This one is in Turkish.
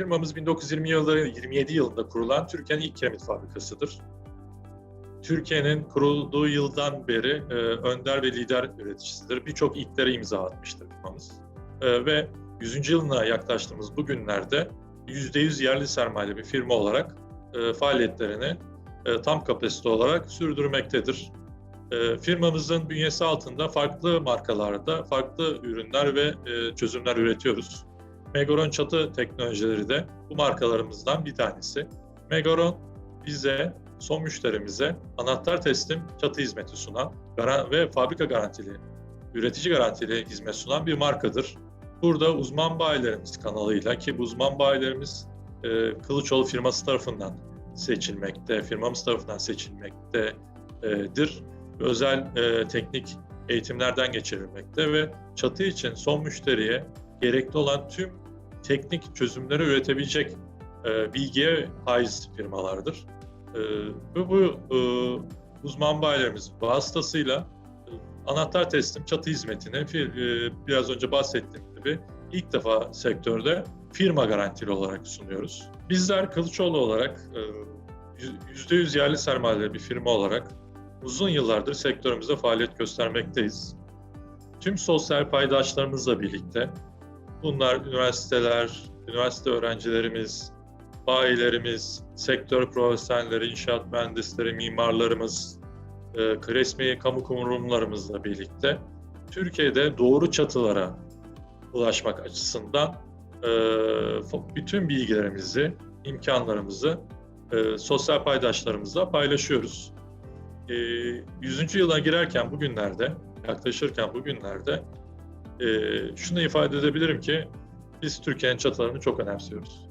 Firmamız 1920 yılları 27 yılında kurulan Türkiye'nin ilk kiremit fabrikasıdır. Türkiye'nin kurulduğu yıldan beri e, önder ve lider üreticisidir. Birçok ilklere imza atmıştır firmamız. E, ve 100. yılına yaklaştığımız bu günlerde %100 yerli sermayeli bir firma olarak e, faaliyetlerini e, tam kapasite olarak sürdürmektedir. E, firmamızın bünyesi altında farklı markalarda farklı ürünler ve e, çözümler üretiyoruz. Megaron çatı teknolojileri de bu markalarımızdan bir tanesi. Megaron bize, son müşterimize anahtar teslim çatı hizmeti sunan ve fabrika garantili, üretici garantili hizmet sunan bir markadır. Burada uzman bayilerimiz kanalıyla ki bu uzman bayilerimiz e, Kılıçoğlu firması tarafından seçilmekte, firmamız tarafından seçilmektedir. Özel e, teknik eğitimlerden geçirilmekte ve çatı için son müşteriye gerekli olan tüm teknik çözümleri üretebilecek e, bilgiye haiz firmalardır. E, ve bu e, uzman bayilerimiz vasıtasıyla e, anahtar teslim çatı hizmetini e, biraz önce bahsettiğim gibi ilk defa sektörde firma garantili olarak sunuyoruz. Bizler Kılıçoğlu olarak e, yüz- %100 yerli sermayeli bir firma olarak uzun yıllardır sektörümüzde faaliyet göstermekteyiz. Tüm sosyal paydaşlarımızla birlikte bunlar üniversiteler, üniversite öğrencilerimiz, bayilerimiz, sektör profesyonelleri, inşaat mühendisleri, mimarlarımız, e, resmi kamu kurumlarımızla birlikte Türkiye'de doğru çatılara ulaşmak açısından e, bütün bilgilerimizi, imkanlarımızı e, sosyal paydaşlarımızla paylaşıyoruz. E, 100. yıla girerken bugünlerde, yaklaşırken bugünlerde e, şunu ifade edebilirim ki biz Türkiye'nin çatılarını çok önemsiyoruz.